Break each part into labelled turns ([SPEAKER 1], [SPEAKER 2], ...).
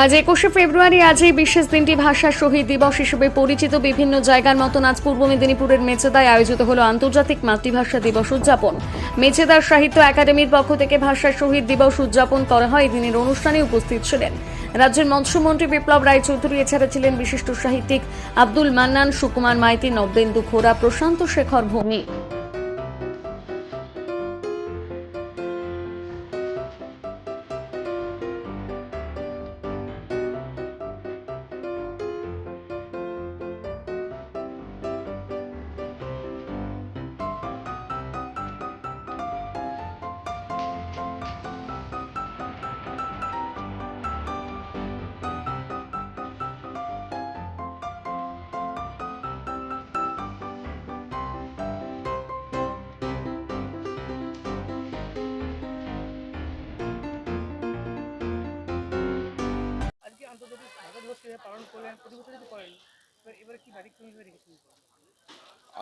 [SPEAKER 1] আজ একুশে ফেব্রুয়ারি, আজ এই বিশেষ দিনটি ভাষা শহীদ দিবস হিসেবে পরিচিত বিভিন্ন জায়গার মতন আজ পূর্ব মেদিনীপুরের মেচেদায় আয়োজিত হলো আন্তর্জাতিক মাতৃভাষা দিবস উদযাপন। মেচেদার সাহিত্য একাডেমির পক্ষ থেকে ভাষা শহীদ দিবস উদযাপন করা হয় এই দিনের অনুষ্ঠানে উপস্থিত ছিলেন। রাজ্যের মৎস্যমন্ত্রী বিপ্লব রায়চৌধুরী, এছাড়া ছিলেন বিশিষ্ট সাহিত্যিক আব্দুল মান্নান, সুকুমার মাইতি নবেন্দু খোরা প্রশান্ত শেখর ভৌমিক।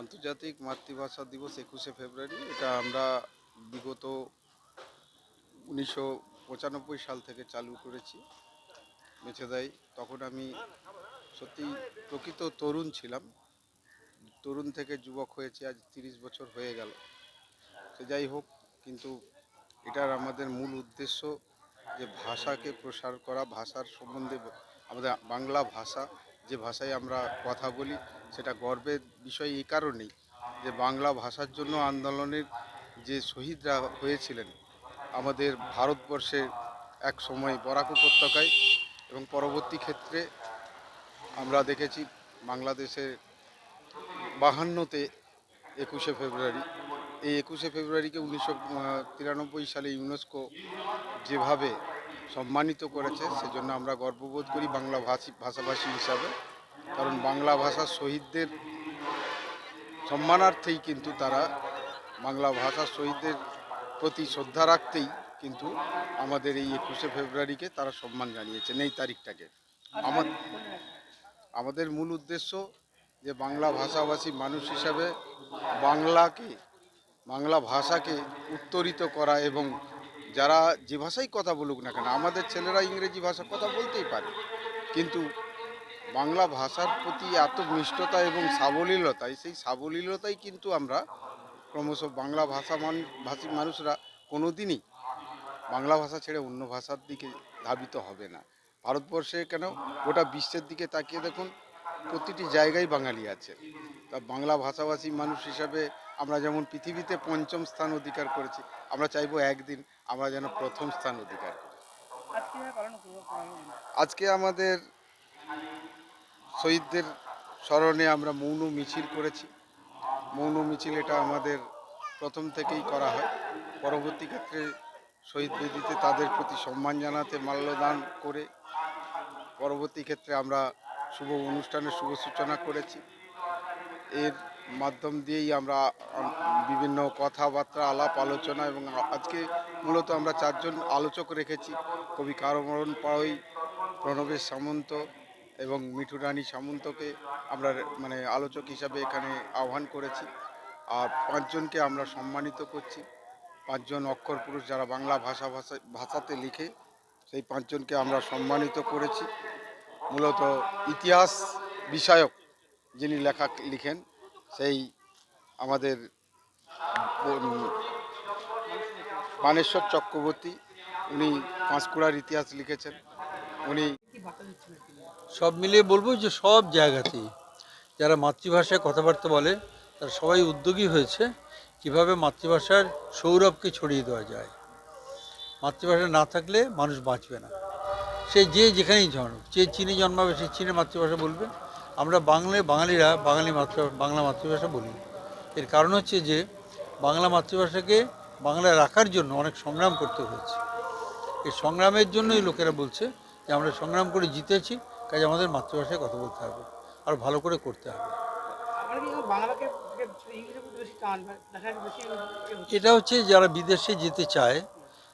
[SPEAKER 2] আন্তর্জাতিক
[SPEAKER 3] মাতৃভাষা দিবস একুশে ফেব্রুয়ারি, এটা আমরা বিগত উনিশশো পঁচানব্বই সাল থেকে চালু করেছি। মেছেদাই তখন আমি সত্যি প্রকৃত তরুণ ছিলাম। তরুণ থেকে যুবক হয়েছে, আজ তিরিশ বছর হয়ে গেল। সে যাই হোক, কিন্তু এটার আমাদের মূল উদ্দেশ্য যে ভাষাকে প্রসার করা, ভাষার সম্বন্ধে আমাদের বাংলা ভাষা, যে ভাষায় আমরা কথা বলি, সেটা গর্বের বিষয় এই কারণেই যে বাংলা ভাষার জন্য আন্দোলনের যে শহীদরা হয়েছিলেন, আমাদের ভারতবর্ষের এক সময় বরাক উপত্যকায় এবং পরবর্তী ক্ষেত্রে আমরা দেখেছি বাংলাদেশের বাহান্নতে একুশে ফেব্রুয়ারি। এই একুশে ফেব্রুয়ারিকে উনিশশো তিরানব্বই সালে ইউনেস্কো যেভাবে সম্মানিত করেছে, সেজন্য আমরা গর্ববোধ করি বাংলা ভাষী, ভাষাভাষী হিসাবে। কারণ বাংলা ভাষার শহীদদের সম্মানার্থেই কিন্তু তারা বাংলা ভাষার শহীদদের প্রতি শ্রদ্ধা রাখতেই কিন্তু আমাদের এই একুশে ফেব্রুয়ারিকে তারা সম্মান জানিয়েছেন এই তারিখটাকে। আমার, আমাদের মূল উদ্দেশ্য যে বাংলা ভাষাভাষী মানুষ হিসাবে বাংলাকে, বাংলা ভাষাকে উত্তরিত করা এবং যারা যে ভাষাই কথা বলুক না কেন, আমাদের ছেলেরা ইংরেজি ভাষা কথা বলতেই পারে। কিন্তু বাংলা ভাষার প্রতি এত মিষ্টতা এবং সাবলীলতায় সেই সাবলীলতাই কিন্তু আমরা ক্রমশ বাংলা ভাষা মান, ভাষী মানুষরা কোনো দিনই বাংলা ভাষা ছেড়ে অন্য ভাষার দিকে ধাবিত হবে না। ভারতবর্ষে কেন গোটা বিশ্বের দিকে তাকিয়ে দেখুন, প্রতিটি জায়গায় বাঙালি আছে। বাংলা ভাষাভাষী মানুষ হিসাবে আমরা যেমন পৃথিবীতে পঞ্চম স্থান অধিকার করেছি আমরা চাইব একদিন আমরা যেন প্রথম স্থান অধিকার করি? আজকে আমাদের শহীদদের স্মরণে আমরা মৌন মিছিল করেছি। মৌন মিছিল এটা আমাদের প্রথম থেকেই করা হয়। পরবর্তী ক্ষেত্রে শহীদ বেদিতে তাদের প্রতি সম্মান জানাতে মাল্যদান করে পরবর্তী ক্ষেত্রে আমরা শুভ অনুষ্ঠানের শুভ সূচনা করেছি। এর মাধ্যম দিয়েই আমরা বিভিন্ন কথাবার্তা, আলাপ, আলোচনা এবং আজকে মূলত আমরা চারজন আলোচক রেখেছি। কবি কারমরণ পাড়ই, প্রণবেশ সামন্ত এবং মিঠু রানী সামন্তকে আমরা মানে আলোচক হিসাবে এখানে আহ্বান করেছি। আর পাঁচজনকে আমরা সম্মানিত করছি। পাঁচজন অক্ষর পুরুষ যারা বাংলা ভাষা ভাষা, ভাষাতে লিখে সেই পাঁচজনকে আমরা সম্মানিত করেছি। মূলত ইতিহাস বিষয়ক যিনি লেখা লিখেন সেই আমাদের উম, বানেশ্বর চক্রবর্তী উনি পাঁশকুড়ার ইতিহাস লিখেছেন উনি?
[SPEAKER 4] সব মিলিয়ে বলব যে সব জায়গাতেই যারা মাতৃভাষায় কথাবার্তা বলে তারা সবাই উদ্যোগী হয়েছে কীভাবে মাতৃভাষার সৌরভকে ছড়িয়ে দেওয়া যায় মাতৃভাষা না থাকলে মানুষ বাঁচবে না সে যে যেখানেই জন্ম যে চীনে জন্মাবে সে চীনের মাতৃভাষা বলবে আমরা বাংলায় বাঙালিরা বাঙালি মাতৃ, বাংলা মাতৃভাষা বলি। এর কারণ হচ্ছে যে, বাংলা মাতৃভাষাকে বাংলায় রাখার জন্য অনেক সংগ্রাম করতে হয়েছে। এই সংগ্রামের জন্যই লোকেরা বলছে যে, আমরা সংগ্রাম করে জিতেছি, কাজে আমাদের মাতৃভাষায় কথা বলতে হবে আর ভালো করে করতে হবে? এটা হচ্ছে যারা বিদেশে যেতে চায়,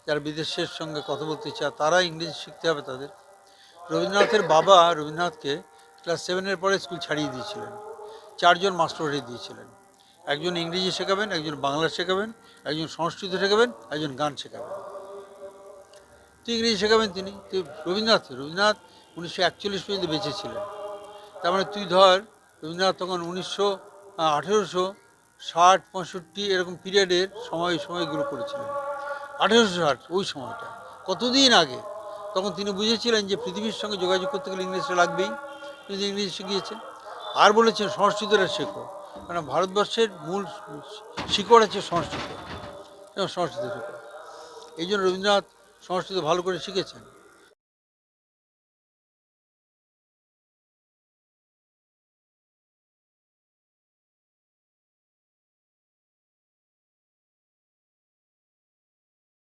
[SPEAKER 4] যারা বিদেশের সঙ্গে কথা বলতে চায়, তারা ইংরেজি শিখতে হবে তাদের। রবীন্দ্রনাথের বাবা রবীন্দ্রনাথকে ক্লাস সেভেনের পরে স্কুল ছাড়িয়ে দিয়েছিলেন। চারজন মাস্টার হয়ে দিয়েছিলেন। একজন ইংরেজি শেখাবেন, একজন বাংলা শেখাবেন, একজন সংস্কৃত শেখাবেন, একজন গান শেখাবেন। তো ইংরেজি শেখাবেন তিনি। তো রবীন্দ্রনাথ রবীন্দ্রনাথ উনিশশো একচল্লিশ পর্যন্ত বেঁচে ছিলেন তার মানে তুই ধর, রবীন্দ্রনাথ তখন উনিশশো আঠেরোশো ষাট, পঁয়ষট্টি এরকম পিরিয়ডের সময় সময়গুলো করেছিলেন। আঠেরোশো ষাট, ওই সময়টা। কতদিন আগে? তখন তিনি বুঝেছিলেন যে পৃথিবীর সঙ্গে যোগাযোগ করতে গেলে ইংরেজিটা লাগবেই। তিনি ইংরেজি শিখিয়েছেন। আর বলেছেন সংস্কৃতটা শেখো। কেন ভারতবর্ষের মূল শিকড় আছে সংস্কৃত। এবং সংস্কৃত শিকড়। এই জন্য রবীন্দ্রনাথ সংস্কৃত ভালো করে শিখেছেন।